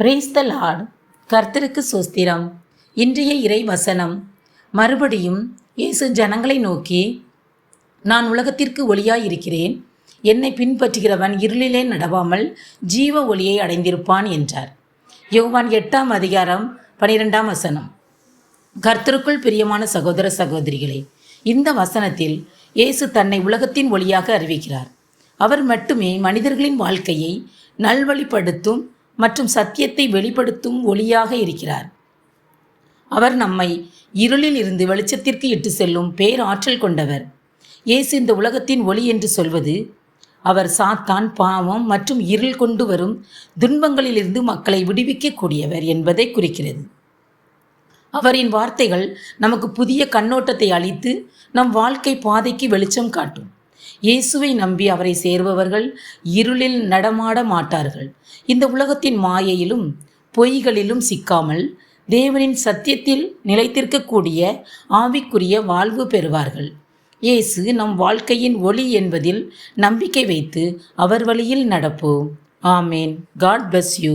Praise the Lord கர்த்தருக்கு சோஸ்திரம். இன்றைய இறை வசனம் மறுபடியும் இயேசு ஜனங்களை நோக்கி நான் உலகத்திற்கு ஒளியாய் இருக்கிறேன் என்னை பின்பற்றுகிறவன் இருளிலே நடவாமல் ஜீவ ஒளியை அடைந்திருப்பான் என்றார். யோவான் எட்டாம் அதிகாரம் பனிரெண்டாம் வசனம். கர்த்தருக்குள் பிரியமான சகோதர சகோதரிகளே இந்த வசனத்தில் இயேசு தன்னை உலகத்தின் ஒளியாக அறிவிக்கிறார். அவர் மட்டுமே மனிதர்களின் வாழ்க்கையை நல்வழிப்படுத்தும் மற்றும் சத்தியத்தை வெளிப்படுத்தும் ஒளியாக இருக்கிறார். அவர் நம்மை இருளில் இருந்து வெளிச்சத்திற்கு இட்டு செல்லும் பேராற்றல் கொண்டவர். இயேசு இந்த உலகத்தின் ஒளி என்று சொல்வது அவர் சாத்தான் பாவம் மற்றும் இருள் கொண்டு வரும் துன்பங்களிலிருந்து மக்களை விடுவிக்கக்கூடியவர் என்பதை குறிக்கிறது. அவரின் வார்த்தைகள் நமக்கு புதிய கண்ணோட்டத்தை அளித்து நம் வாழ்க்கை பாதைக்கு வெளிச்சம் காட்டும். இயேசுவை நம்பி அவரை சேர்பவர்கள் இருளில் நடமாட மாட்டார்கள். இந்த உலகத்தின் மாயையிலும் பொய்களிலும் சிக்காமல் தேவனின் சத்தியத்தில் நிலைத்திருக்கக்கூடிய ஆவிக்குரிய வாழ்வு பெறுவார்கள். இயேசு நம் வாழ்க்கையின் ஒளி என்பதில் நம்பிக்கை வைத்து அவர் வழியில் நடப்போம். ஆமேன். God bless you